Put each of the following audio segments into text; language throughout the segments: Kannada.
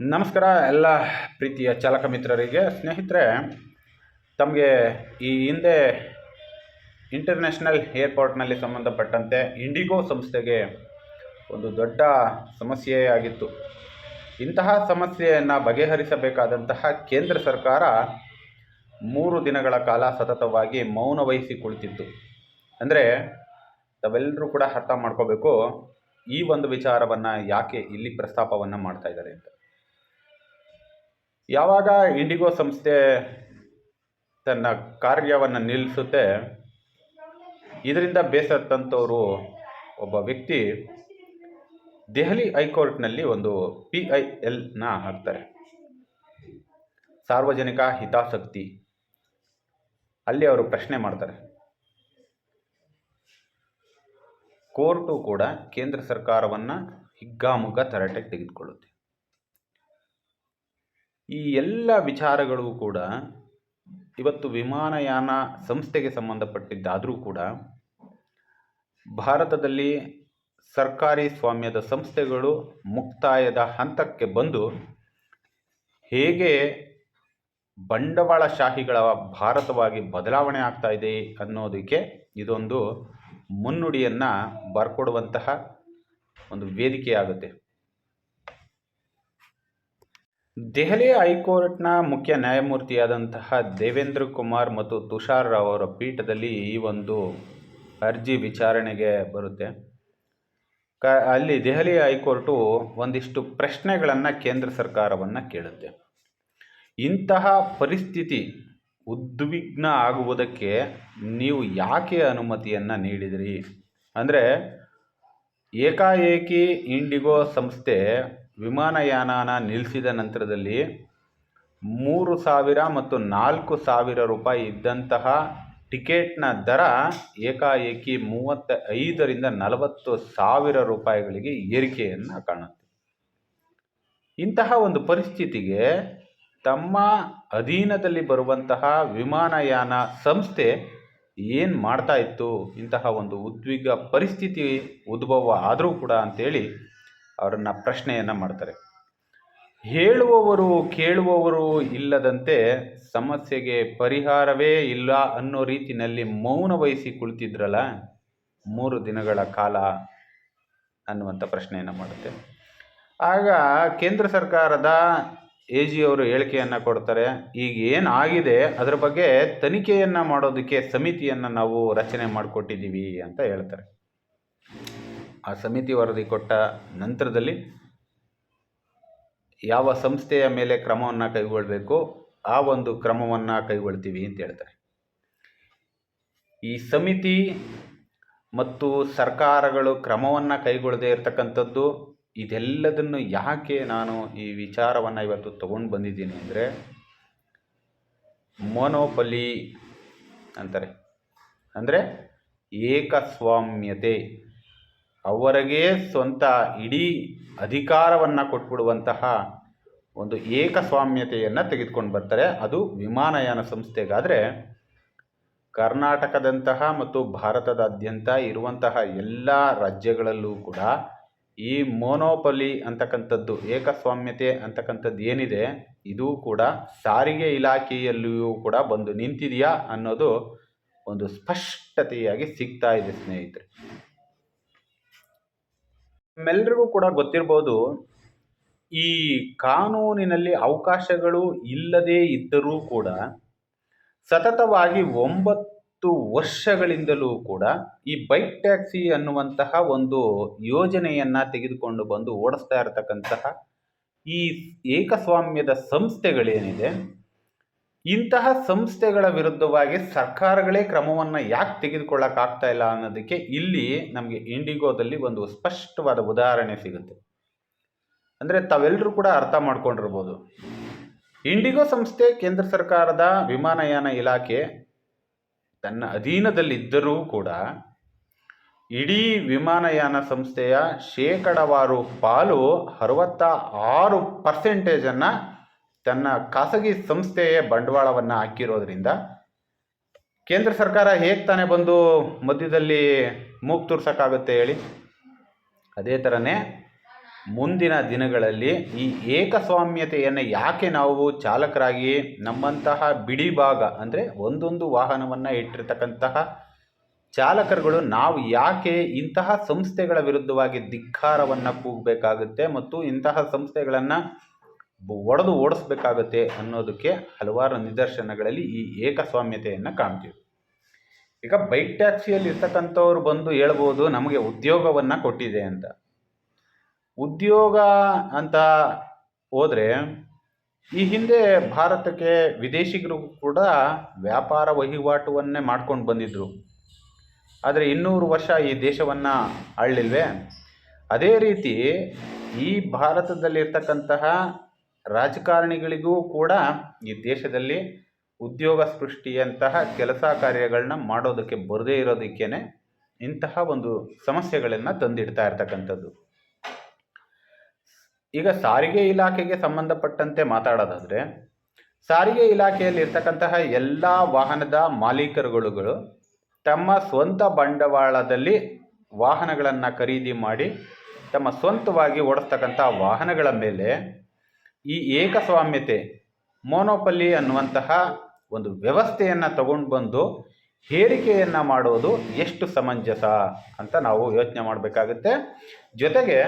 ನಮಸ್ಕಾರ ಎಲ್ಲ ಪ್ರೀತಿಯ ಚಾಲಕ ಮಿತ್ರರಿಗೆ. ಸ್ನೇಹಿತರೆ, ತಮಗೆ ಈ ಹಿಂದೆ ಇಂಟರ್ನ್ಯಾಷನಲ್ ಏರ್ಪೋರ್ಟ್ನಲ್ಲಿ ಸಂಬಂಧಪಟ್ಟಂತೆ ಇಂಡಿಗೋ ಸಂಸ್ಥೆಗೆ ಒಂದು ದೊಡ್ಡ ಸಮಸ್ಯೆಯಾಗಿತ್ತು ಇಂತಹ ಸಮಸ್ಯೆಯನ್ನು ಬಗೆಹರಿಸಬೇಕಾದಂತಹ ಕೇಂದ್ರ ಸರ್ಕಾರ ಮೂರು ದಿನಗಳ ಕಾಲ ಸತತವಾಗಿ ಮೌನ ವಹಿಸಿ ಕುಳಿತಿತ್ತು ಅಂದರೆ, ತಾವೆಲ್ಲರೂ ಕೂಡ ಅರ್ಥ ಮಾಡ್ಕೋಬೇಕು, ಈ ಒಂದು ವಿಚಾರವನ್ನು ಯಾಕೆ ಇಲ್ಲಿ ಪ್ರಸ್ತಾಪವನ್ನು ಮಾಡ್ತಾ ಇದ್ದಾರೆ ಅಂತ. ಯಾವಾಗ ಇಂಡಿಗೋ ಸಂಸ್ಥೆ ತನ್ನ ಕಾರ್ಯವನ್ನು ನಿಲ್ಲಿಸುತ್ತೆ, ಇದರಿಂದ ಬೇಸತ್ತಂಥವರು ಒಬ್ಬ ವ್ಯಕ್ತಿ ದೆಹಲಿ ಹೈಕೋರ್ಟ್ನಲ್ಲಿ ಒಂದು ಪಿ ಐ ಎಲ್ನ ಹಾಕ್ತಾರೆ. ಸಾರ್ವಜನಿಕ ಹಿತಾಸಕ್ತಿ. ಅಲ್ಲಿ ಅವರು ಪ್ರಶ್ನೆ ಮಾಡ್ತಾರೆ. ಕೋರ್ಟು ಕೂಡ ಕೇಂದ್ರ ಸರ್ಕಾರವನ್ನು ಹಿಗ್ಗಾಮುಗ್ಗ ತರಾಟೆಗೆ ತೆಗೆದುಕೊಳ್ಳುತ್ತೆ. ಈ ಎಲ್ಲ ವಿಚಾರಗಳು ಕೂಡ ಇವತ್ತು ವಿಮಾನಯಾನ ಸಂಸ್ಥೆಗೆ ಸಂಬಂಧಪಟ್ಟಿದ್ದಾದರೂ ಕೂಡ ಭಾರತದಲ್ಲಿ ಸರ್ಕಾರಿ ಸ್ವಾಮ್ಯದ ಸಂಸ್ಥೆಗಳು ಮುಕ್ತಾಯದ ಹಂತಕ್ಕೆ ಬಂದು ಹೇಗೆ ಬಂಡವಾಳಶಾಹಿಗಳ ಭಾರತವಾಗಿ ಬದಲಾವಣೆ ಆಗ್ತಾ ಇದೆ ಅನ್ನೋದಕ್ಕೆ ಇದೊಂದು ಮುನ್ನುಡಿಯನ್ನು ಬರ್ಕೊಡುವಂತಹ ಒಂದು ವೇದಿಕೆಯಾಗುತ್ತೆ. ದೆಹಲಿ ಹೈಕೋರ್ಟ್ನ ಮುಖ್ಯ ನ್ಯಾಯಮೂರ್ತಿಯಾದಂತಹ ದೇವೇಂದ್ರ ಕುಮಾರ್ ಮತ್ತು ತುಷಾರ್ ರಾವ್ ಅವರ ಪೀಠದಲ್ಲಿ ಈ ಒಂದು ಅರ್ಜಿ ವಿಚಾರಣೆಗೆ ಬರುತ್ತೆ. ಕ, ಅಲ್ಲಿ ದೆಹಲಿ ಹೈಕೋರ್ಟು ಒಂದಿಷ್ಟು ಪ್ರಶ್ನೆಗಳನ್ನು ಕೇಂದ್ರ ಸರ್ಕಾರವನ್ನು ಕೇಳುತ್ತೆ. ಇಂತಹ ಪರಿಸ್ಥಿತಿ ಉದ್ವಿಗ್ನ ಆಗುವುದಕ್ಕೆ ನೀವು ಯಾಕೆ ಅನುಮತಿಯನ್ನು ನೀಡಿದಿರಿ? ಅಂದರೆ ಏಕಾಏಕಿ ಇಂಡಿಗೋ ಸಂಸ್ಥೆ ವಿಮಾನಯಾನನ ನಿಲ್ಲಿಸಿದ ನಂತರದಲ್ಲಿ ಮೂರು ಸಾವಿರ ಮತ್ತು ನಾಲ್ಕು ಸಾವಿರ ರೂಪಾಯಿ ಇದ್ದಂತಹ ಟಿಕೆಟ್ನ ದರ ಏಕಾಏಕಿ ಮೂವತ್ತ ಐದರಿಂದ ನಲವತ್ತು ಸಾವಿರ ರೂಪಾಯಿಗಳಿಗೆ ಏರಿಕೆಯನ್ನು ಕಾಣುತ್ತೆ. ಇಂತಹ ಒಂದು ಪರಿಸ್ಥಿತಿಗೆ ತಮ್ಮ ಅಧೀನದಲ್ಲಿ ಬರುವಂತಹ ವಿಮಾನಯಾನ ಸಂಸ್ಥೆ ಏನು ಮಾಡ್ತಾ ಇತ್ತು ಇಂತಹ ಒಂದು ಉದ್ವಿಗ್ನ ಪರಿಸ್ಥಿತಿ ಉದ್ಭವ ಆದರೂ ಕೂಡ ಅಂಥೇಳಿ ಅವರನ್ನು ಪ್ರಶ್ನೆಯನ್ನು ಮಾಡ್ತಾರೆ. ಹೇಳುವವರು ಕೇಳುವವರು ಇಲ್ಲದಂತೆ ಸಮಸ್ಯೆಗೆ ಪರಿಹಾರವೇ ಇಲ್ಲ ಅನ್ನೋ ರೀತಿಯಲ್ಲಿ ಮೌನ ವಹಿಸಿ ಕುಳಿತಿದ್ರಲ್ಲ, ಮೂರು ದಿನಗಳ ಕಾಲ ಅನ್ನುವಂಥ ಪ್ರಶ್ನೆಯನ್ನು ಮಾಡುತ್ತೆ. ಆಗ ಕೇಂದ್ರ ಸರ್ಕಾರದ ಎ ಜಿ ಅವರು ಹೇಳಿಕೆಯನ್ನು ಕೊಡ್ತಾರೆ. ಈಗ ಏನು ಆಗಿದೆ ಅದರ ಬಗ್ಗೆ ತನಿಖೆಯನ್ನು ಮಾಡೋದಕ್ಕೆ ಸಮಿತಿಯನ್ನು ನಾವು ರಚನೆ ಮಾಡಿಕೊಟ್ಟಿದ್ದೀವಿ ಅಂತ ಹೇಳ್ತಾರೆ. ಆ ಸಮಿತಿ ವರದಿ ಕೊಟ್ಟ ನಂತರದಲ್ಲಿ ಯಾವ ಸಂಸ್ಥೆಯ ಮೇಲೆ ಕ್ರಮವನ್ನು ಕೈಗೊಳ್ಳಬೇಕು ಆ ಒಂದು ಕ್ರಮವನ್ನು ಕೈಗೊಳ್ತೀವಿ ಅಂತ ಹೇಳ್ತಾರೆ. ಈ ಸಮಿತಿ ಮತ್ತು ಸರ್ಕಾರಗಳು ಕ್ರಮವನ್ನು ಕೈಗೊಳ್ಳದೇ ಇರತಕ್ಕಂಥದ್ದು, ಇದೆಲ್ಲದನ್ನು ಯಾಕೆ ನಾನು ಈ ವಿಚಾರವನ್ನು ಇವತ್ತು ತಗೊಂಡು ಬಂದಿದ್ದೀನಿ ಅಂದರೆ ಮೊನೋಪಲಿ ಅಂತಾರೆ. ಅಂದರೆ ಏಕಸ್ವಾಮ್ಯತೆ. ಅವರಿಗೆ ಸ್ವಂತ ಇಡೀ ಅಧಿಕಾರವನ್ನು ಕೊಟ್ಬಿಡುವಂತಹ ಒಂದು ಏಕಸ್ವಾಮ್ಯತೆಯನ್ನು ತೆಗೆದುಕೊಂಡು ಬರ್ತಾರೆ. ಅದು ವಿಮಾನಯಾನ ಸಂಸ್ಥೆಗಾದರೆ ಕರ್ನಾಟಕದಂತಹ ಮತ್ತು ಭಾರತದಾದ್ಯಂತ ಇರುವಂತಹ ಎಲ್ಲ ರಾಜ್ಯಗಳಲ್ಲೂ ಕೂಡ ಈ ಮೋನೋಪಲಿ ಅಂತಕ್ಕಂಥದ್ದು, ಏಕಸ್ವಾಮ್ಯತೆ ಅಂತಕ್ಕಂಥದ್ದು ಏನಿದೆ, ಇದು ಕೂಡ ಸಾರಿಗೆ ಇಲಾಖೆಯಲ್ಲಿಯೂ ಕೂಡ ಬಂದು ನಿಂತಿದೆಯಾ ಅನ್ನೋದು ಒಂದು ಸ್ಪಷ್ಟತೆಯಾಗಿ ಸಿಗ್ತಾ ಇದೆ ಸ್ನೇಹಿತರೆ. ನಮ್ಮೆಲ್ಲರಿಗೂ ಕೂಡ ಗೊತ್ತಿರ್ಬೋದು, ಈ ಕಾನೂನಿನಲ್ಲಿ ಅವಕಾಶಗಳು ಇಲ್ಲದೇ ಇದ್ದರೂ ಕೂಡ, ಸತತವಾಗಿ ಒಂಬತ್ತು ವರ್ಷಗಳಿಂದಲೂ ಕೂಡ ಈ ಬೈಕ್ ಟ್ಯಾಕ್ಸಿ ಅನ್ನುವಂತಹ ಒಂದು ಯೋಜನೆಯನ್ನು ತೆಗೆದುಕೊಂಡು ಬಂದು ಓಡಿಸ್ತಾ ಇರತಕ್ಕಂತಹ ಈ ಏಕಸ್ವಾಮ್ಯದ ಸಂಸ್ಥೆಗಳೇನಿದೆ ಇಂತಹ ಸಂಸ್ಥೆಗಳ ವಿರುದ್ಧವಾಗಿ ಸರ್ಕಾರಗಳೇ ಕ್ರಮವನ್ನು ಯಾಕೆ ತೆಗೆದುಕೊಳ್ಳೋಕ್ಕಾಗ್ತಾ ಇಲ್ಲ ಅನ್ನೋದಕ್ಕೆ ಇಲ್ಲಿ ನಮಗೆ ಇಂಡಿಗೋದಲ್ಲಿ ಒಂದು ಸ್ಪಷ್ಟವಾದ ಉದಾಹರಣೆ ಸಿಗುತ್ತೆ. ಅಂದರೆ ತಾವೆಲ್ಲರೂ ಕೂಡ ಅರ್ಥ ಮಾಡ್ಕೊಂಡಿರ್ಬೋದು. ಇಂಡಿಗೋ ಸಂಸ್ಥೆ ಕೇಂದ್ರ ಸರ್ಕಾರದ ವಿಮಾನಯಾನ ಇಲಾಖೆ ತನ್ನ ಅಧೀನದಲ್ಲಿದ್ದರೂ ಕೂಡ ಇಡೀ ವಿಮಾನಯಾನ ಸಂಸ್ಥೆಯ ಶೇಕಡವಾರು ಪಾಲು ಅರವತ್ತ ಆರು ಪರ್ಸೆಂಟೇಜನ್ನು ತನ್ನ ಖಾಸಗಿ ಸಂಸ್ಥೆಯ ಬಂಡವಾಳವನ್ನು ಹಾಕಿರೋದ್ರಿಂದ ಕೇಂದ್ರ ಸರ್ಕಾರ ಹೇಗೆ ತಾನೇ ಬಂದು ಮಧ್ಯದಲ್ಲಿ ಮೂಗು ತೂರ್ಸೋಕ್ಕಾಗುತ್ತೆ ಹೇಳಿ? ಅದೇ ಥರನೇ ಮುಂದಿನ ದಿನಗಳಲ್ಲಿ ಈ ಏಕಸ್ವಾಮ್ಯತೆಯನ್ನು ಯಾಕೆ ನಾವು ಚಾಲಕರಾಗಿ ನಮ್ಮಂತಹ ಬಿಡಿ ಭಾಗ ಅಂದರೆ ಒಂದೊಂದು ವಾಹನವನ್ನು ಇಟ್ಟಿರ್ತಕ್ಕಂತಹ ಚಾಲಕರುಗಳು ನಾವು ಯಾಕೆ ಇಂತಹ ಸಂಸ್ಥೆಗಳ ವಿರುದ್ಧವಾಗಿ ಧಿಕ್ಕಾರವನ್ನು ಕೂಗಬೇಕಾಗುತ್ತೆ ಮತ್ತು ಇಂತಹ ಸಂಸ್ಥೆಗಳನ್ನು ಒಡೆದು ಓಡಿಸ್ಬೇಕಾಗುತ್ತೆ ಅನ್ನೋದಕ್ಕೆ ಹಲವಾರು ನಿದರ್ಶನಗಳಲ್ಲಿ ಈ ಏಕಸ್ವಾಮ್ಯತೆಯನ್ನು ಕಾಣ್ತೀವಿ. ಈಗ ಬೈಕ್ ಟ್ಯಾಕ್ಸಿಯಲ್ಲಿ ಇರ್ತಕ್ಕಂಥವ್ರು ಬಂದು ಹೇಳ್ಬೋದು, ನಮಗೆ ಉದ್ಯೋಗವನ್ನು ಕೊಟ್ಟಿದೆ ಅಂತ. ಉದ್ಯೋಗ ಅಂತ ಹೋದರೆ, ಈ ಹಿಂದೆ ಭಾರತಕ್ಕೆ ವಿದೇಶಿಗರು ಕೂಡ ವ್ಯಾಪಾರ ವಹಿವಾಟುವನ್ನೇ ಮಾಡ್ಕೊಂಡು ಬಂದಿದ್ದರು ಆದರೆ ಇನ್ನೂರು ವರ್ಷ ಈ ದೇಶವನ್ನು ಆಳಲಿಲ್ವೇ ಅದೇ ರೀತಿ ಈ ಭಾರತದಲ್ಲಿರ್ತಕ್ಕಂತಹ ರಾಜಕಾರಣಿಗಳಿಗೂ ಕೂಡ ಈ ದೇಶದಲ್ಲಿ ಉದ್ಯೋಗ ಸೃಷ್ಟಿಯಂತಹ ಕೆಲಸ ಕಾರ್ಯಗಳನ್ನ ಮಾಡೋದಕ್ಕೆ ಬರದೇ ಇರೋದಕ್ಕೇನೆ ಇಂತಹ ಒಂದು ಸಮಸ್ಯೆಗಳನ್ನು ತಂದಿಡ್ತಾ ಇರ್ತಕ್ಕಂಥದ್ದು. ಈಗ ಸಾರಿಗೆ ಇಲಾಖೆಗೆ ಸಂಬಂಧಪಟ್ಟಂತೆ ಮಾತಾಡೋದಾದರೆ, ಸಾರಿಗೆ ಇಲಾಖೆಯಲ್ಲಿ ಇರ್ತಕ್ಕಂತಹ ಎಲ್ಲ ವಾಹನದ ಮಾಲೀಕರುಗಳು ತಮ್ಮ ಸ್ವಂತ ಬಂಡವಾಳದಲ್ಲಿ ವಾಹನಗಳನ್ನು ಖರೀದಿ ಮಾಡಿ ತಮ್ಮ ಸ್ವಂತವಾಗಿ ಓಡಿಸ್ತಕ್ಕಂಥ ವಾಹನಗಳ ಮೇಲೆ ಈ ಏಕಸ್ವಾಮ್ಯತೆ ಮೋನೋಪಲ್ಲಿ ಅನ್ನುವಂತಹ ಒಂದು ವ್ಯವಸ್ಥೆಯನ್ನು ತಗೊಂಡು ಬಂದು ಹೇರಿಕೆಯನ್ನು ಮಾಡೋದು ಎಷ್ಟು ಸಮಂಜಸ ಅಂತ ನಾವು ಯೋಚನೆ ಮಾಡಬೇಕಾಗುತ್ತೆ. ಜೊತೆಗೆ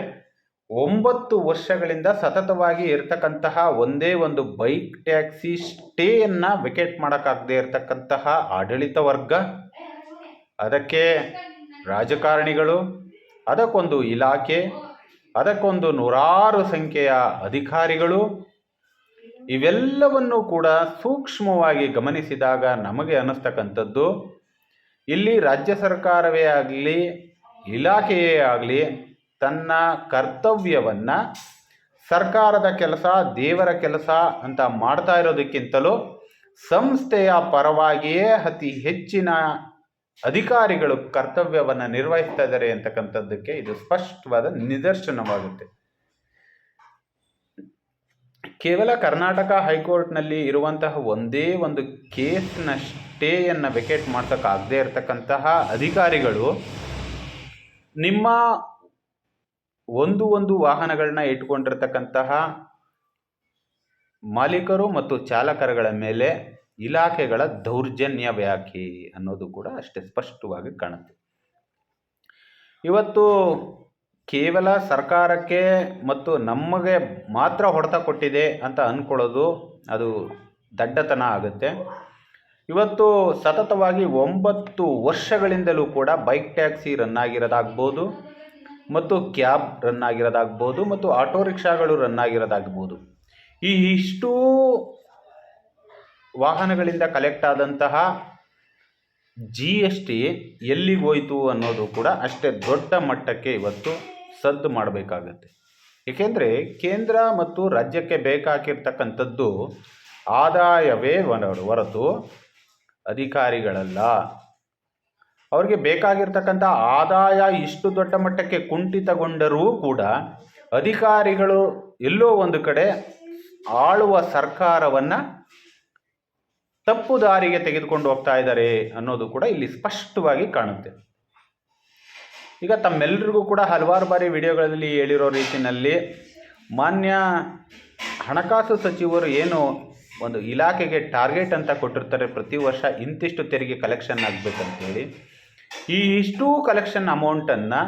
ಒಂಬತ್ತು ವರ್ಷಗಳಿಂದ ಸತತವಾಗಿ ಇರತಕ್ಕಂತಹ ಒಂದೇ ಒಂದು ಬೈಕ್, ಟ್ಯಾಕ್ಸಿ ಸ್ಟೇಯನ್ನು ವಿಕೆಟ್ ಮಾಡೋಕ್ಕಾಗದೇ ಇರತಕ್ಕಂತಹ ಆಡಳಿತ ವರ್ಗ, ಅದಕ್ಕೆ ರಾಜಕಾರಣಿಗಳು, ಅದಕ್ಕೊಂದು ಇಲಾಖೆ ಅದಕ್ಕೊಂದು ನೂರಾರು ಸಂಖ್ಯೆಯ ಅಧಿಕಾರಿಗಳು ಇವೆಲ್ಲವನ್ನು ಕೂಡ ಸೂಕ್ಷ್ಮವಾಗಿ ಗಮನಿಸಿದಾಗ ನಮಗೆ ಅನ್ನಿಸ್ತಕ್ಕಂಥದ್ದು, ಇಲ್ಲಿ ರಾಜ್ಯ ಸರ್ಕಾರವೇ ಆಗಲಿ, ಇಲಾಖೆಯೇ ಆಗಲಿ ತನ್ನ ಕರ್ತವ್ಯವನ್ನು ಸರ್ಕಾರದ ಕೆಲಸ, ದೇವರ ಕೆಲಸ ಅಂತ ಮಾಡ್ತಾ ಇರೋದಕ್ಕಿಂತಲೂ ಸಂಸ್ಥೆಯ ಪರವಾಗಿಯೇ ಅತಿ ಹೆಚ್ಚಿನ ಅಧಿಕಾರಿಗಳು ಕರ್ತವ್ಯವನ್ನು ನಿರ್ವಹಿಸ್ತಾ ಇದ್ದಾರೆ ಅಂತಕ್ಕಂಥದ್ದಕ್ಕೆ ಇದು ಸ್ಪಷ್ಟವಾದ ನಿದರ್ಶನವಾಗುತ್ತೆ. ಕೇವಲ ಕರ್ನಾಟಕ ಹೈಕೋರ್ಟ್ನಲ್ಲಿ ಇರುವಂತಹ ಒಂದೇ ಒಂದು ಕೇಸ್ನ ಸ್ಟೇಯನ್ನು ವೆಕೇಟ್ ಮಾಡ್ಸೋಕ್ಕಾಗದೇ ಇರತಕ್ಕಂತಹ ಅಧಿಕಾರಿಗಳು ನಿಮ್ಮ ಒಂದು ಒಂದು ವಾಹನಗಳನ್ನ ಇಟ್ಕೊಂಡಿರ್ತಕ್ಕಂತಹ ಮಾಲೀಕರು ಮತ್ತು ಚಾಲಕರುಗಳ ಮೇಲೆ ಇಲಾಖೆಗಳ ದೌರ್ಜನ್ಯ ವ್ಯಾಖ್ಯೆ ಅನ್ನೋದು ಕೂಡ ಅಷ್ಟೇ ಸ್ಪಷ್ಟವಾಗಿ ಕಾಣುತ್ತೆ. ಇವತ್ತು ಕೇವಲ ಸರ್ಕಾರಕ್ಕೆ ಮತ್ತು ನಮಗೆ ಮಾತ್ರ ಹೊಡೆತ ಕೊಟ್ಟಿದೆ ಅಂತ ಅಂದ್ಕೊಳ್ಳೋದು ಅದು ದಡ್ಡತನ ಆಗುತ್ತೆ. ಇವತ್ತು ಸತತವಾಗಿ ಒಂಬತ್ತು ವರ್ಷಗಳಿಂದಲೂ ಕೂಡ ಬೈಕ್ ಟ್ಯಾಕ್ಸಿ ರನ್ ಆಗಿರೋದಾಗ್ಬೋದು ಮತ್ತು ಕ್ಯಾಬ್ ರನ್ ಆಗಿರೋದಾಗ್ಬೋದು ಮತ್ತು ಆಟೋ ರಿಕ್ಷಾಗಳು ರನ್ ಆಗಿರೋದಾಗ್ಬೋದು. ಈ ಇಷ್ಟೂ ವಾಹನಗಳಿಂದ ಕಲೆಕ್ಟ್ ಆದಂತಹ ಜಿ ಎಸ್ ಟಿ ಎಲ್ಲಿಗೆ ಹೋಯಿತು ಅನ್ನೋದು ಕೂಡ ಅಷ್ಟೇ ದೊಡ್ಡ ಮಟ್ಟಕ್ಕೆ ಇವತ್ತು ಸದ್ದು ಮಾಡಬೇಕಾಗತ್ತೆ. ಏಕೆಂದರೆ ಕೇಂದ್ರ ಮತ್ತು ರಾಜ್ಯಕ್ಕೆ ಬೇಕಾಗಿರ್ತಕ್ಕಂಥದ್ದು ಆದಾಯವೇ ಹೊರತು ಅಧಿಕಾರಿಗಳಲ್ಲ. ಅವರಿಗೆ ಬೇಕಾಗಿರ್ತಕ್ಕಂಥ ಆದಾಯ ಇಷ್ಟು ದೊಡ್ಡ ಮಟ್ಟಕ್ಕೆ ಕುಂಠಿತಗೊಂಡರೂ ಕೂಡ ಅಧಿಕಾರಿಗಳು ಎಲ್ಲೋ ಒಂದು ಕಡೆ ಆಳುವ ಸರ್ಕಾರವನ್ನು ತಪ್ಪು ದಾರಿಗೆ ತೆಗೆದುಕೊಂಡು ಹೋಗ್ತಾ ಇದ್ದಾರೆ ಅನ್ನೋದು ಕೂಡ ಇಲ್ಲಿ ಸ್ಪಷ್ಟವಾಗಿ ಕಾಣುತ್ತೆ. ಈಗ ತಮ್ಮೆಲ್ಲರಿಗೂ ಕೂಡ ಹಲವಾರು ಬಾರಿ ವಿಡಿಯೋಗಳಲ್ಲಿ ಹೇಳಿರೋ ರೀತಿಯಲ್ಲಿ ಮಾನ್ಯ ಹಣಕಾಸು ಸಚಿವರು ಏನು ಒಂದು ಇಲಾಖೆಗೆ ಟಾರ್ಗೆಟ್ ಅಂತ ಕೊಟ್ಟಿರ್ತಾರೆ, ಪ್ರತಿ ವರ್ಷ ಇಂತಿಷ್ಟು ತೆರಿಗೆ ಕಲೆಕ್ಷನ್ ಆಗಬೇಕಂತೇಳಿ. ಈ ಇಷ್ಟು ಕಲೆಕ್ಷನ್ ಅಮೌಂಟನ್ನು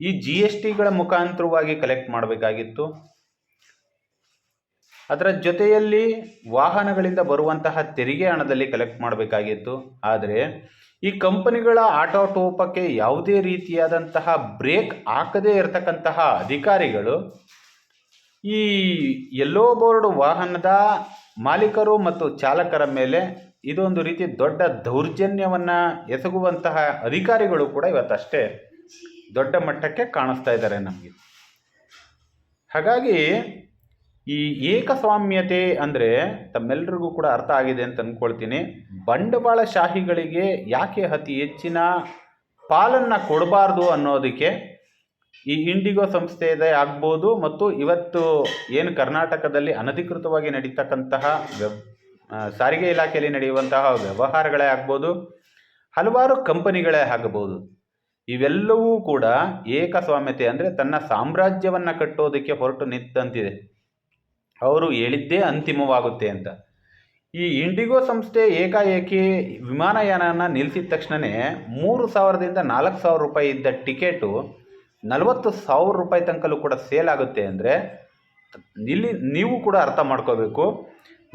ಈ ಜಿ ಎಸ್ ಟಿಗಳ ಮುಖಾಂತರವಾಗಿ ಕಲೆಕ್ಟ್ ಮಾಡಬೇಕಾಗಿತ್ತು. ಅದರ ಜೊತೆಯಲ್ಲಿ ವಾಹನಗಳಿಂದ ಬರುವಂತಹ ತೆರಿಗೆ ಹಣದಲ್ಲಿ ಕಲೆಕ್ಟ್ ಮಾಡಬೇಕಾಗಿತ್ತು. ಆದರೆ ಈ ಕಂಪನಿಗಳ ಆಟೋಟೋಪಕ್ಕೆ ಯಾವುದೇ ರೀತಿಯಾದಂತಹ ಬ್ರೇಕ್ ಹಾಕದೇ ಇರತಕ್ಕಂತಹ ಅಧಿಕಾರಿಗಳು ಈ ಎಲ್ಲೋ ಬೋರ್ಡ್ ವಾಹನದ ಮಾಲೀಕರು ಮತ್ತು ಚಾಲಕರ ಮೇಲೆ ಇದೊಂದು ರೀತಿ ದೊಡ್ಡ ದೌರ್ಜನ್ಯವನ್ನು ಎಸಗುವಂತಹ ಅಧಿಕಾರಿಗಳು ಕೂಡ ಇವತ್ತಷ್ಟೇ ದೊಡ್ಡ ಮಟ್ಟಕ್ಕೆ ಕಾಣಿಸ್ತಾ ಇದ್ದಾರೆ ನಮಗೆ. ಹಾಗಾಗಿ ಈ ಏಕಸ್ವಾಮ್ಯತೆ ಅಂದರೆ ತಮ್ಮೆಲ್ಲರಿಗೂ ಕೂಡ ಅರ್ಥ ಆಗಿದೆ ಅಂತ ಅಂದ್ಕೊಳ್ತೀನಿ ಬಂಡವಾಳಶಾಹಿಗಳಿಗೆ ಯಾಕೆ ಅತಿ ಹೆಚ್ಚಿನ ಪಾಲನ್ನು ಕೊಡಬಾರ್ದು ಅನ್ನೋದಕ್ಕೆ ಈ ಇಂಡಿಗೋ ಸಂಸ್ಥೆಯದೇ ಆಗ್ಬೋದು ಮತ್ತು ಇವತ್ತು ಏನು ಕರ್ನಾಟಕದಲ್ಲಿ ಅನಧಿಕೃತವಾಗಿ ನಡೀತಕ್ಕಂತಹ ವ್ಯವ ಸಾರಿಗೆ ಇಲಾಖೆಯಲ್ಲಿ ನಡೆಯುವಂತಹ ವ್ಯವಹಾರಗಳೇ ಆಗ್ಬೋದು, ಹಲವಾರು ಕಂಪನಿಗಳೇ ಆಗಬಹುದು ಇವೆಲ್ಲವೂ ಕೂಡ ಏಕಸ್ವಾಮ್ಯತೆ ಅಂದರೆ ತನ್ನ ಸಾಮ್ರಾಜ್ಯವನ್ನು ಕಟ್ಟೋದಕ್ಕೆ ಹೊರಟು ನಿಂತಂತಿದೆ. ಅವರು ಹೇಳಿದ್ದೇ ಅಂತಿಮವಾಗುತ್ತೆ ಅಂತ. ಈ ಇಂಡಿಗೋ ಸಂಸ್ಥೆ ಏಕಾಏಕಿ ವಿಮಾನಯಾನನ ನಿಲ್ಲಿಸಿದ ತಕ್ಷಣವೇ ಮೂರು ಸಾವಿರದಿಂದ ನಾಲ್ಕು ಸಾವಿರ ರೂಪಾಯಿ ಇದ್ದ ಟಿಕೆಟು ನಲವತ್ತು ಸಾವಿರ ರೂಪಾಯಿ ತನಕಲೂ ಕೂಡ ಸೇಲ್ ಆಗುತ್ತೆ ಅಂದರೆ ಇಲ್ಲಿ ನೀವು ಕೂಡ ಅರ್ಥ ಮಾಡ್ಕೋಬೇಕು.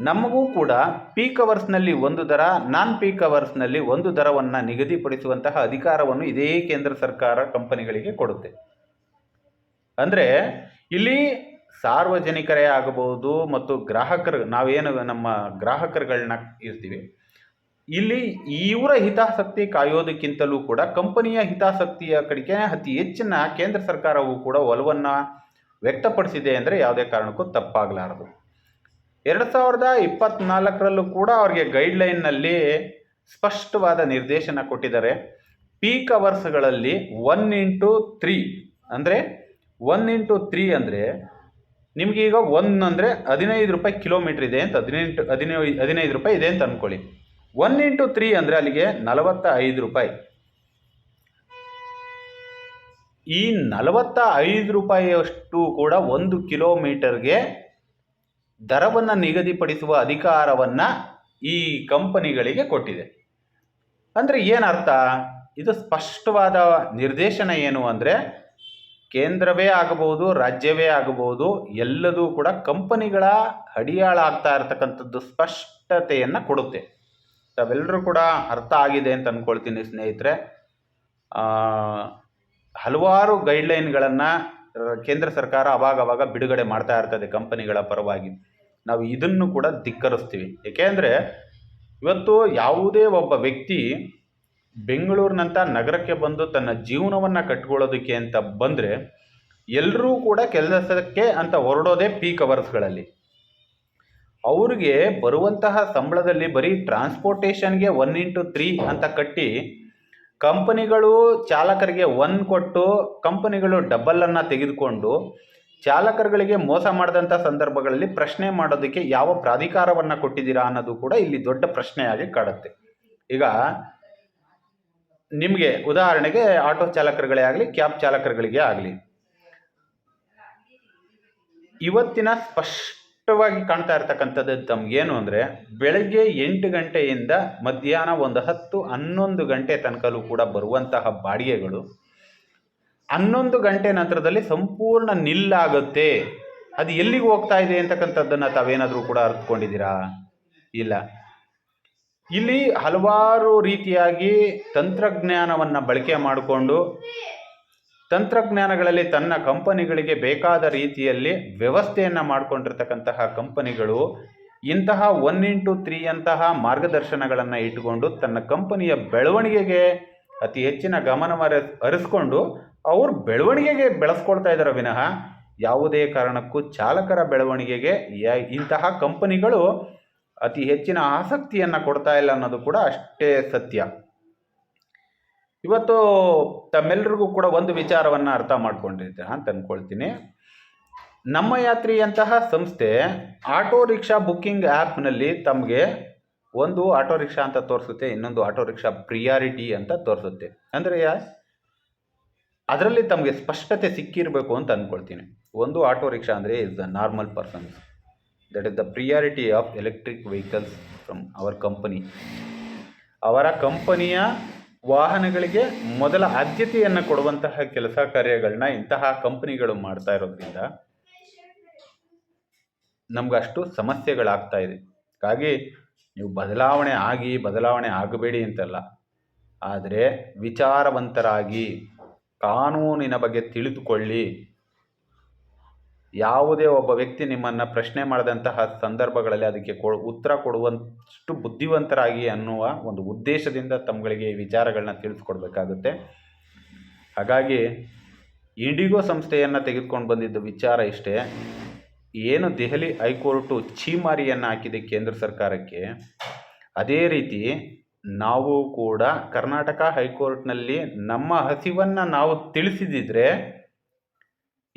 ನಮಗೂ ಕೂಡ ಪೀಕ್ ಅವರ್ಸ್ನಲ್ಲಿ ಒಂದು ದರ, ನಾನ್ ಪೀಕ್ ಅವರ್ಸ್ನಲ್ಲಿ ಒಂದು ದರವನ್ನು ನಿಗದಿಪಡಿಸುವಂತಹ ಅಧಿಕಾರವನ್ನು ಇದೇ ಕೇಂದ್ರ ಸರ್ಕಾರ ಕಂಪನಿಗಳಿಗೆ ಕೊಡುತ್ತೆ. ಅಂದರೆ ಇಲ್ಲಿ ಸಾರ್ವಜನಿಕರೇ ಆಗಬಹುದು ಮತ್ತು ಗ್ರಾಹಕರು, ನಾವೇನು ನಮ್ಮ ಗ್ರಾಹಕರುಗಳನ್ನ ಇರ್ತೀವಿ. ಇಲ್ಲಿ ಇವರ ಹಿತಾಸಕ್ತಿ ಕಾಯೋದಕ್ಕಿಂತಲೂ ಕೂಡ ಕಂಪನಿಯ ಹಿತಾಸಕ್ತಿಯ ಕಡೆಗೆ ಅತಿ ಹೆಚ್ಚಿನ ಕೇಂದ್ರ ಸರ್ಕಾರವು ಕೂಡ ಒಲವನ್ನು ವ್ಯಕ್ತಪಡಿಸಿದೆ ಅಂದರೆ ಯಾವುದೇ ಕಾರಣಕ್ಕೂ ತಪ್ಪಾಗಲಾರದು. ಎರಡು ಸಾವಿರದ ಇಪ್ಪತ್ನಾಲ್ಕರಲ್ಲೂ ಕೂಡ ಅವ್ರಿಗೆ ಗೈಡ್ಲೈನ್ನಲ್ಲಿ ಸ್ಪಷ್ಟವಾದ ನಿರ್ದೇಶನ ಕೊಟ್ಟಿದ್ದಾರೆ. ಪೀಕ್ ಅವರ್ಸ್ಗಳಲ್ಲಿ ಒನ್ ಇಂಟು ತ್ರೀ ಅಂದರೆ, ಒನ್ ಇಂಟು ತ್ರೀ ಅಂದರೆ ನಿಮಗೀಗ ಒಂದು ಅಂದರೆ ಹದಿನೈದು ರೂಪಾಯಿ ಕಿಲೋಮೀಟ್ರ್ ಇದೆ ಅಂತ, ಹದಿನೆಂಟು, ಹದಿನೈದು ಹದಿನೈದು ರೂಪಾಯಿ ಇದೆ ಅಂತ ಅಂದ್ಕೊಳ್ಳಿ ಒನ್ ಇಂಟು ತ್ರೀ ಅಂದರೆ ಅಲ್ಲಿಗೆ ನಲವತ್ತ ಐದು ರೂಪಾಯಿ. ಈ ನಲವತ್ತ ಐದು ರೂಪಾಯಿಯಷ್ಟು ಕೂಡ ಒಂದು ಕಿಲೋಮೀಟರ್ಗೆ ದರವನ್ನು ನಿಗದಿಪಡಿಸುವ ಅಧಿಕಾರವನ್ನು ಈ ಕಂಪನಿಗಳಿಗೆ ಕೊಟ್ಟಿದೆ. ಅಂದರೆ ಏನರ್ಥ ಇದು ಸ್ಪಷ್ಟವಾದ ನಿರ್ದೇಶನ ಏನು ಅಂದರೆ ಕೇಂದ್ರವೇ ಆಗಬಹುದು, ರಾಜ್ಯವೇ ಆಗಬಹುದು, ಎಲ್ಲದೂ ಕೂಡ ಕಂಪನಿಗಳ ಅಡಿಯಾಳಾಗ್ತಾ ಇರತಕ್ಕಂಥದ್ದು ಸ್ಪಷ್ಟತೆಯನ್ನು ಕೊಡುತ್ತೆ. ತಾವೆಲ್ಲರೂ ಕೂಡ ಅರ್ಥ ಆಗಿದೆ ಅಂತ ಅಂದ್ಕೊಳ್ತೀನಿ ಸ್ನೇಹಿತರೆ. ಹಲವಾರು ಗೈಡ್ಲೈನ್ಗಳನ್ನು ಕೇಂದ್ರ ಸರ್ಕಾರ ಅವಾಗ ಅವಾಗ ಬಿಡುಗಡೆ ಮಾಡ್ತಾ ಇರ್ತದೆ ಕಂಪನಿಗಳ ಪರವಾಗಿ. ನಾವು ಇದನ್ನು ಕೂಡ ಧಿಕ್ಕರಿಸ್ತೀವಿ. ಏಕೆಂದರೆ ಇವತ್ತು ಯಾವುದೇ ಒಬ್ಬ ವ್ಯಕ್ತಿ ಬೆಂಗಳೂರಿನಂಥ ನಗರಕ್ಕೆ ಬಂದು ತನ್ನ ಜೀವನವನ್ನು ಕಟ್ಕೊಳ್ಳೋದಕ್ಕೆ ಅಂತ ಬಂದರೆ ಎಲ್ಲರೂ ಕೂಡ ಕೆಲಸಕ್ಕೆ ಅಂತ ಹೊರಡೋದೇ ಪೀಕ್ ಅವರ್ಸ್ಗಳಲ್ಲಿ ಅವ್ರಿಗೆ ಬರುವಂತಹ ಸಂಬಳದಲ್ಲಿ ಬರೀ ಟ್ರಾನ್ಸ್ಪೋರ್ಟೇಷನ್ಗೆ ಒನ್ ಇಂಟು ತ್ರೀ ಅಂತ ಕಟ್ಟಿ ಕಂಪನಿಗಳು ಚಾಲಕರಿಗೆ ಒನ್ ಕೊಟ್ಟು ಕಂಪನಿಗಳು ಡಬ್ಬಲನ್ನು ತೆಗೆದುಕೊಂಡು ಚಾಲಕರುಗಳಿಗೆ ಮೋಸ ಮಾಡಿದಂಥ ಸಂದರ್ಭಗಳಲ್ಲಿ ಪ್ರಶ್ನೆ ಮಾಡೋದಕ್ಕೆ ಯಾವ ಪ್ರಾಧಿಕಾರವನ್ನು ಕೊಟ್ಟಿದ್ದೀರಾ ಅನ್ನೋದು ಕೂಡ ಇಲ್ಲಿ ದೊಡ್ಡ ಪ್ರಶ್ನೆಯಾಗಿ ಕಾಡುತ್ತೆ. ಈಗ ನಿಮಗೆ ಉದಾಹರಣೆಗೆ ಆಟೋ ಚಾಲಕರುಗಳೇ ಆಗಲಿ, ಕ್ಯಾಬ್ ಚಾಲಕರುಗಳಿಗೆ ಆಗಲಿ. ಇವತ್ತಿನ ಸ್ಪಷ್ಟವಾಗಿ ಕಾಣ್ತಾ ಇರ್ತಕ್ಕಂಥದ್ದು ತಮಗೇನು ಅಂದರೆ, ಬೆಳಗ್ಗೆ ಎಂಟು ಗಂಟೆಯಿಂದ ಮಧ್ಯಾಹ್ನ ಒಂದು ಹತ್ತು ಹನ್ನೊಂದು ಗಂಟೆ ತನಕಲೂ ಕೂಡ ಬರುವಂತಹ ಬಾಡಿಗೆಗಳು, ಹನ್ನೊಂದು ಗಂಟೆ ನಂತರದಲ್ಲಿ ಸಂಪೂರ್ಣ ನಿಲ್ಲಾಗುತ್ತೆ. ಅದು ಎಲ್ಲಿಗೆ ಹೋಗ್ತಾ ಇದೆ ಅಂತಕ್ಕಂಥದ್ದನ್ನು ತಾವೇನಾದರೂ ಕೂಡ ಅರ್ಥಕೊಂಡಿದ್ದೀರಾ ಇಲ್ಲ. ಇಲ್ಲಿ ಹಲವಾರು ರೀತಿಯಾಗಿ ತಂತ್ರಜ್ಞಾನವನ್ನು ಬಳಕೆ ಮಾಡಿಕೊಂಡು ತಂತ್ರಜ್ಞಾನಗಳಲ್ಲಿ ತನ್ನ ಕಂಪನಿಗಳಿಗೆ ಬೇಕಾದ ರೀತಿಯಲ್ಲಿ ವ್ಯವಸ್ಥೆಯನ್ನು ಮಾಡಿಕೊಂಡಿರ್ತಕ್ಕಂತಹ ಕಂಪನಿಗಳು ಇಂತಹ ಒನ್ ಇಂಟು ತ್ರೀ ಅಂತಹ ಮಾರ್ಗದರ್ಶನಗಳನ್ನು ಇಟ್ಟುಕೊಂಡು ತನ್ನ ಕಂಪನಿಯ ಬೆಳವಣಿಗೆಗೆ ಅತಿ ಹೆಚ್ಚಿನ ಗಮನ ಹರಿಸ್- ಹರಿಸ್ಕೊಂಡು ಅವರು ಬೆಳವಣಿಗೆಗೆ ಬೆಳೆಸ್ಕೊಳ್ತಾ ಇದ್ದಾರೆ ವಿನಃ ಯಾವುದೇ ಕಾರಣಕ್ಕೂ ಚಾಲಕರ ಬೆಳವಣಿಗೆಗೆ ಇಂತಹ ಕಂಪನಿಗಳು ಅತಿ ಹೆಚ್ಚಿನ ಆಸಕ್ತಿಯನ್ನು ಕೊಡ್ತಾ ಇಲ್ಲ ಅನ್ನೋದು ಕೂಡ ಅಷ್ಟೇ ಸತ್ಯ. ಇವತ್ತು ತಮ್ಮೆಲ್ಲರಿಗೂ ಕೂಡ ಒಂದು ವಿಚಾರವನ್ನು ಅರ್ಥ ಮಾಡ್ಕೊಂಡಿದ್ದೆ ಅಂತ ಅಂದ್ಕೊಳ್ತೀನಿ ನಮ್ಮ ಯಾತ್ರಿಯಂತಹ ಸಂಸ್ಥೆ ಆಟೋ ರಿಕ್ಷಾ ಬುಕ್ಕಿಂಗ್ ಆ್ಯಪ್ನಲ್ಲಿ ತಮಗೆ ಒಂದು ಆಟೋ ರಿಕ್ಷಾ ಅಂತ ತೋರಿಸುತ್ತೆ, ಇನ್ನೊಂದು ಆಟೋ ರಿಕ್ಷಾ ಪ್ರಿಯಾರಿಟಿ ಅಂತ ತೋರಿಸುತ್ತೆ. ಅಂದರೆ ಅದರಲ್ಲಿ ತಮಗೆ ಸ್ಪಷ್ಟತೆ ಸಿಕ್ಕಿರಬೇಕು ಅಂತ ಅಂದ್ಕೊಳ್ತೀನಿ ಒಂದು ಆಟೋ ರಿಕ್ಷಾ ಅಂದರೆ is the normal persons that is the priority of electric vehicles from our company ಅವರ ಕಂಪನಿಯ ವಾಹನಗಳಿಗೆ ಮೊದಲ ಆದ್ಯತೆಯನ್ನು ಕೊಡುವಂತಹ ಕೆಲಸ ಕಾರ್ಯಗಳನ್ನ ಇಂತಹ ಕಂಪನಿಗಳು ಮಾಡ್ತಾ ಇರೋದ್ರಿಂದ ನಮಗಷ್ಟು ಸಮಸ್ಯೆಗಳಾಗ್ತಾ ಇದೆ. ಹಾಗಾಗಿ ನೀವು ಬದಲಾವಣೆ ಆಗಿ, ಬದಲಾವಣೆ ಆಗಬೇಡಿ ಅಂತಲ್ಲ. ಆದರೆ ವಿಚಾರವಂತರಾಗಿ, ಕಾನೂನಿನ ಬಗ್ಗೆ ತಿಳಿದುಕೊಳ್ಳಿ ಯಾವುದೇ ಒಬ್ಬ ವ್ಯಕ್ತಿ ನಿಮ್ಮನ್ನು ಪ್ರಶ್ನೆ ಮಾಡಿದಂತಹ ಸಂದರ್ಭಗಳಲ್ಲಿ ಅದಕ್ಕೆ ಕೊ, ಉತ್ತರ ಕೊಡುವಷ್ಟು ಬುದ್ಧಿವಂತರಾಗಿ ಅನ್ನುವ ಒಂದು ಉದ್ದೇಶದಿಂದ ತಮ್ಮಗಳಿಗೆ ವಿಚಾರಗಳನ್ನ ತಿಳಿಸ್ಕೊಡ್ಬೇಕಾಗುತ್ತೆ. ಹಾಗಾಗಿ ಇಂಡಿಗೋ ಸಂಸ್ಥೆಯನ್ನು ತೆಗೆದುಕೊಂಡು ಬಂದಿದ್ದ ವಿಚಾರ ಇಷ್ಟೇ. ಏನು ದೆಹಲಿ ಹೈಕೋರ್ಟು ಛೀಮಾರಿಯನ್ನು ಹಾಕಿದೆ ಕೇಂದ್ರ ಸರ್ಕಾರಕ್ಕೆ, ಅದೇ ರೀತಿ ನಾವು ಕೂಡ ಕರ್ನಾಟಕ ಹೈಕೋರ್ಟ್ನಲ್ಲಿ ನಮ್ಮ ಹಸಿವನ್ನು ನಾವು ತಿಳಿಸಿದಿದ್ರೆ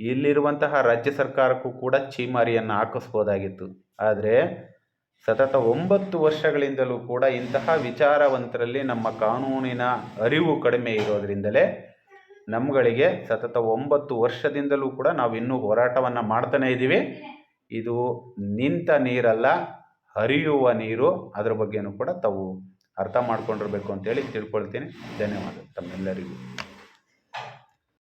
ಇಲ್ಲಿರುವಂತಹ ರಾಜ್ಯ ಸರ್ಕಾರಕ್ಕೂ ಕೂಡ ಚೀಮಾರಿಯನ್ನು ಹಾಕಿಸ್ಬೋದಾಗಿತ್ತು. ಆದರೆ ಸತತ ಒಂಬತ್ತು ವರ್ಷಗಳಿಂದಲೂ ಕೂಡ ಇಂತಹ ವಿಚಾರವಂತರಲ್ಲಿ ನಮ್ಮ ಕಾನೂನಿನ ಅರಿವು ಕಡಿಮೆ ಇರೋದರಿಂದಲೇ ನಮ್ಗಳಿಗೆ ಸತತ ಒಂಬತ್ತು ವರ್ಷದಿಂದಲೂ ಕೂಡ ನಾವು ಇನ್ನೂ ಹೋರಾಟವನ್ನು ಮಾಡ್ತಾನೇ ಇದ್ದೀವಿ ಇದು ನಿಂತ ನೀರಲ್ಲ, ಹರಿಯುವ ನೀರು. ಅದರ ಬಗ್ಗೆನೂ ಕೂಡ ತಾವು ಅರ್ಥ ಮಾಡ್ಕೊಂಡಿರ್ಬೇಕು ಅಂತೇಳಿ ತಿಳ್ಕೊಳ್ತೀನಿ. ಧನ್ಯವಾದ ತಮ್ಮೆಲ್ಲರಿಗೂ.